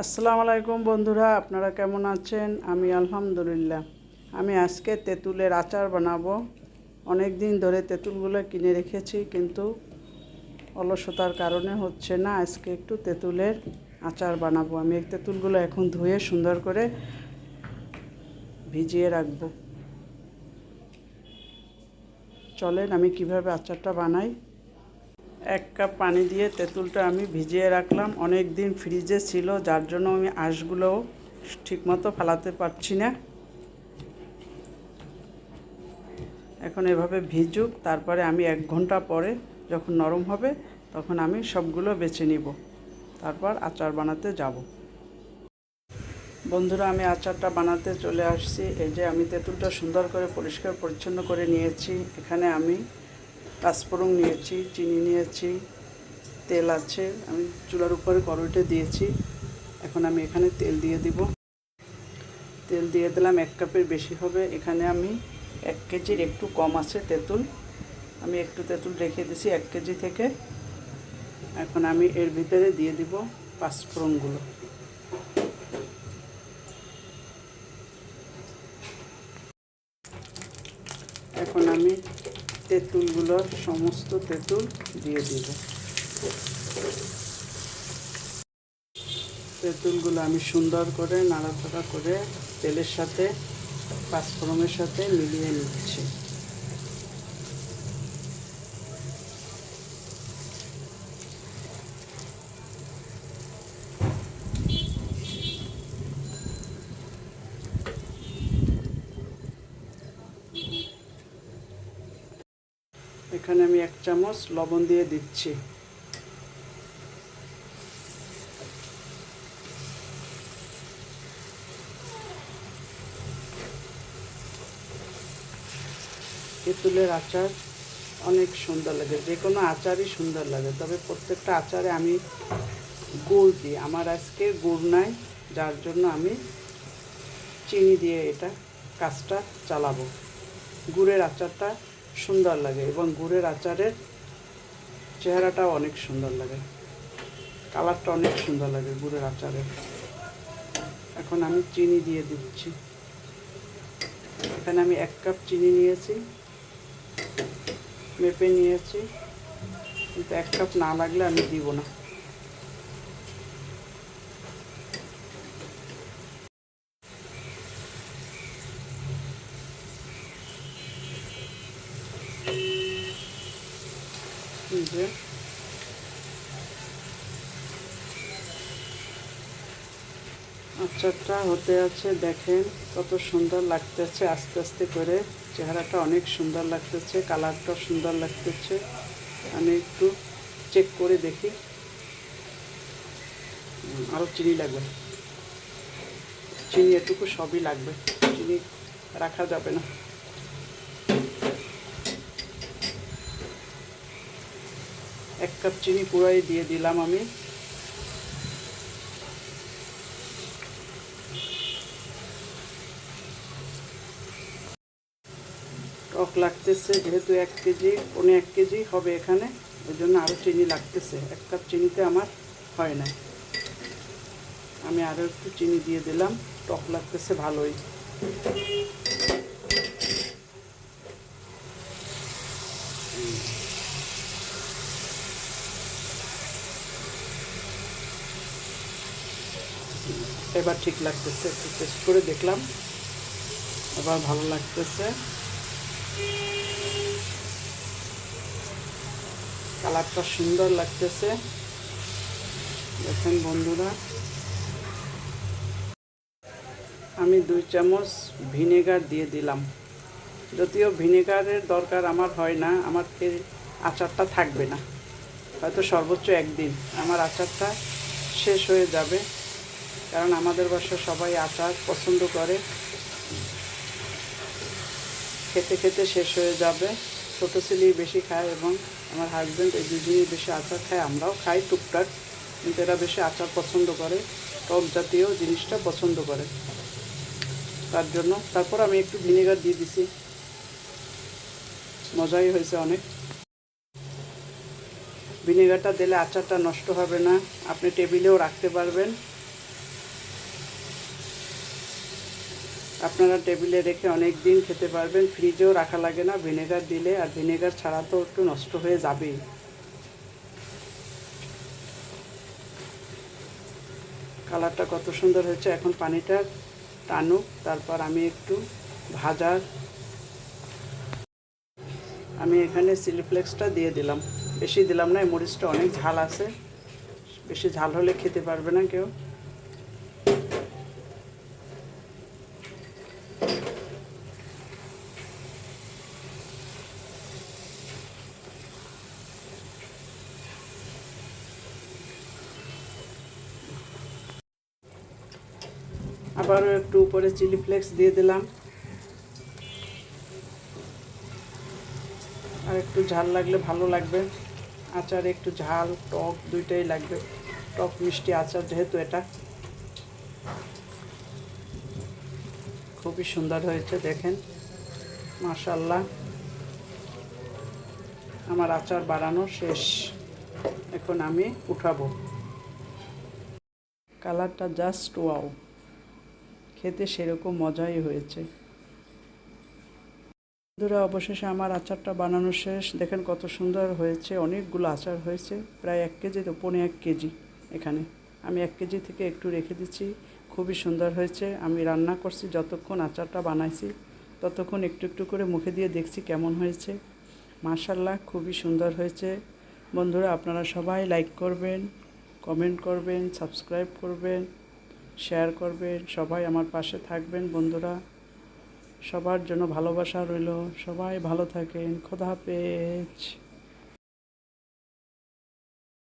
আসসালামু আলাইকুম বন্ধুরা, আপনারা কেমন আছেন? আমি আলহামদুলিল্লাহ। আমি আজকে তেঁতুলের আচার বানাবো। অনেক দিন ধরে তেঁতুলগুলো কিনে রেখেছি, কিন্তু অলসতার কারণে হচ্ছে না, আজকে একটু তেঁতুলের আচার বানাবো। আমি এই তেঁতুলগুলো এখন ধুয়ে সুন্দর করে ভিজিয়ে রাখব। চলেন, আমি কীভাবে আচারটা বানাই। এক কাপ পানি দিয়ে তেঁতুলটা আমি ভিজিয়ে রাখলাম। অনেক দিন ফ্রিজে ছিল, যার জন্য আমি আঁশগুলোও ঠিকমতো ফেলাতে পারছি না। এখন এভাবে ভিজুক, তারপরে আমি এক ঘণ্টা পরে যখন নরম হবে, তখন আমি সবগুলো বেছে নিব। তারপর আচার বানাতে যাব। বন্ধুরা, আমি আচারটা বানাতে চলে আসছি। এই যে আমি তেঁতুলটা সুন্দর করে পরিষ্কার পরিচ্ছন্ন করে নিয়েছি। এখানে আমি পাঁচফোড়ন নিয়েছি, চিনি নিয়েছি, তেল আছে, আমি চুলার উপরে কড়াইতে দিয়েছি। এখন আমি এখানে তেল দিয়ে দিব। তেল দিয়ে দিলাম এক কাপের বেশি হবে। এখানে আমি এক কেজির একটু কম আছে তেঁতুল। আমি একটু তেঁতুল রেখে দিছি এক কেজি থেকে। এখন আমি এর ভিতরে দিয়ে দিব পাঁচফোড়নগুলো এখন আমি তেঁতুলগুলোর সমস্ত তেঁতুল দিয়ে দিব। তেঁতুলগুলো আমি সুন্দর করে নাড়াচাড়া করে তেলের সাথে, পাঁচফোড়নের সাথে মিলিয়ে নিচ্ছি। এখানে আমি এক চামচ লবণ দিয়ে দিচ্ছি। তেঁতুলের আচার অনেক সুন্দর লাগে, যে কোনো আচারই সুন্দর লাগে, তবে প্রত্যেকটা আচারে আমি গুড় দিই। আমার আজকে গুড় নাই, যার জন্য আমি চিনি দিয়ে এটা কাজটা চালাবো। গুড়ের আচারটা সুন্দর লাগে এবং গুড়ের আচারের চেহারাটাও অনেক সুন্দর লাগে। কালারটা অনেক সুন্দর লাগে গুড়ের আচারের। এখন আমি চিনি দিয়ে দিচ্ছি। এখানে আমি এক কাপ চিনি নিয়েছি, মেপে নিয়েছি। কিন্তু এক কাপ না লাগলে আমি দিব না। যে আচারটা হতে আছে, দেখেন কত সুন্দর লাগতেছে, আস্তে আস্তে করে। চেহারাটা অনেক সুন্দর লাগতেছে, কালারটা সুন্দর লাগতেছে। আমি একটু চেক করে দেখি। আরও চিনি লাগবে। চিনি এটুকু সবই লাগবে, চিনি রাখা যাবে না। এক কাপ চিনি পুরাই দিয়ে দিলাম আমি। টক লাগতেছে, যেহেতু এক কেজি, পনে এক কেজি হবে এখানে ওই জন্য আরও চিনি লাগতেছে। এক কাপ চিনিতে আমার হয় না। আমি আরও একটু চিনি দিয়ে দিলাম, টক লাগতেছে ভালোই। এবার ঠিক লাগতেছে। একটু টেস্ট করে দেখলাম। এবার ভালো লাগতেছে। কালারটা সুন্দর লাগতেছে। দেখেন বন্ধুরা। আমি দুই চামচ ভিনেগার দিয়ে দিলাম। যদিও ভিনেগারের দরকার আমার হয় না, আমার আচারটা থাকবে না। হয়তো সর্বোচ্চ একদিন। আমার আচারটা শেষ হয়ে যাবে। কারণ আমাদের বাসায় সবাই আচার পছন্দ করে। খেতে খেতে শেষ হয়ে যাবে। ছোটো ছেলেই বেশি খায় এবং আমার হাজব্যান্ড এই দুজনেই বেশি আচার খায়, আমরাও খাই টুকটাক, কিন্তু এরা বেশি আচার পছন্দ করে। টক জাতীয় জিনিসটা পছন্দ করে। তার জন্য তারপর আমি একটু ভিনেগার দিয়ে দিছি। মজাই হয়েছে অনেক। ভিনেগারটা দিলে আচারটা নষ্ট হবে না। আপনি টেবিলেও রাখতে পারবেন। আপনারা টেবিলে রেখে অনেক দিন খেতে পারবেন ফ্রিজেও রাখা লাগে না ভিনেগার দিলে, আর ভিনেগার ছাড়া তো একটু নষ্ট হয়ে যাবেই। কালারটা কত সুন্দর হয়েছে, এখন পানিটা টানুক, তারপর আমি একটু ভাজার। আমি এখানে সিলিফ্লেক্সটা দিয়ে দিলাম। বেশি দিলাম না, এই মরিচটা অনেক ঝাল আছে। বেশি ঝাল হলে খেতে পারবে না কেউ। আবারও একটু উপরে চিলি ফ্লেক্স দিয়ে দিলাম। আর একটু ঝাল লাগলে ভালো লাগবে। আচার একটু ঝাল, টক দুইটাই লাগবে। টক মিষ্টি আচার যেহেতু এটা। খুবই সুন্দর হয়েছে, দেখেন। মাশাল্লাহ আমার আচার বাড়ানো শেষ। এখন আমি উঠাবো। কালারটা জাস্ট ওয়াও খেতে সেরকম মজাই হয়েছে। বন্ধুরা, অবশেষে আমার আচারটা বানানো শেষ। দেখেন কত সুন্দর হয়েছে, অনেকগুলো আচার হয়েছে, প্রায় এক কেজি তো, পৌনে এক কেজি এখানে। আমি এক কেজি থেকে একটু রেখে দিচ্ছি, খুবই সুন্দর হয়েছে। আমি রান্না করছি, যতক্ষণ আচারটা বানাইছি, ততক্ষণ একটু একটু করে মুখে দিয়ে দেখছি কেমন হয়েছে। মার্শাল্লাহ খুবই সুন্দর হয়েছে। বন্ধুরা, আপনারা সবাই লাইক করবেন কমেন্ট করবেন সাবস্ক্রাইব করবেন। শেয়ার করবেন, সবাই আমার পাশে থাকবেন বন্ধুরা। সবার জন্য ভালোবাসা রইল, সবাই ভালো থাকেন, খোদা হাফেজ।